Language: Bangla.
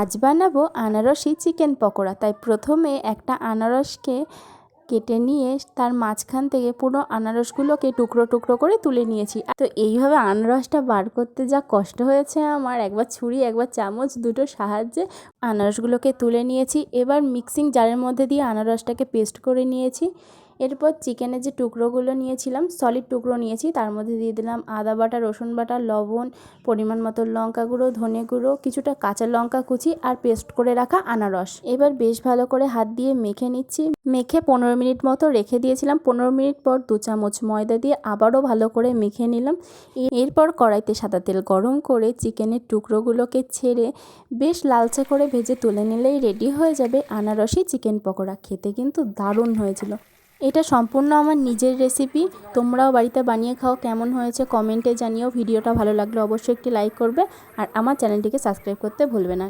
আজ বানাবো আনারসি চিকেন পকোড়া। তাই প্রথমে একটা আনারসকে কেটে নিয়ে তার মাঝখান থেকে পুরো আনারসগুলোকে টুকরো টুকরো করে তুলে নিয়েছি। তো এইভাবে আনারসটা বার করতে যা কষ্ট হয়েছে আমার, একবার ছুরি, একবার চামচ দুটো সাহায্যে আনারসগুলোকে তুলে নিয়েছি। এবার মিক্সিং জারের মধ্যে দিয়ে আনারসটাকে পেস্ট করে নিয়েছি। এরপর চিকেনের যে টুকরোগুলো নিয়েছিলাম সলিড টুকরো নিয়েছি। তার মধ্যে দিয়ে দিলাম আদা বাটা, রসুন বাটা, লবণ, পরিমাণ মতো লঙ্কা গুঁড়ো, ধনে গুঁড়ো, কিছুটা কাঁচা লঙ্কা কুচি আর পেস্ট করে রাখা আনারস। এবার বেশ ভালো করে হাত দিয়ে মেখে নিচ্ছি। মেখে পনেরো মিনিট মতো রেখে দিয়েছিলাম। পনেরো মিনিট পর দু চামচ ময়দা দিয়ে আবারও ভালো করে মেখে নিলাম। এরপর কড়াইতে সাদা তেল গরম করে চিকেনের টুকরোগুলোকে ছেড়ে বেশ লালচে করে ভেজে তুলে নিলেই রেডি হয়ে যাবে আনারসি চিকেন পকোড়া। খেতে কিন্তু দারুণ হয়েছিল। এটা সম্পূর্ণ আমার নিজের রেসিপি তোমরাও বাড়িতে বানিয়ে খাও, কেমন হয়েছে কমেন্টে জানিও। ভিডিওটা ভালো লাগলে অবশ্যই একটি লাইক করবে। আর আমার চ্যানেলটিকে সাবস্ক্রাইব করতে ভুলবে না।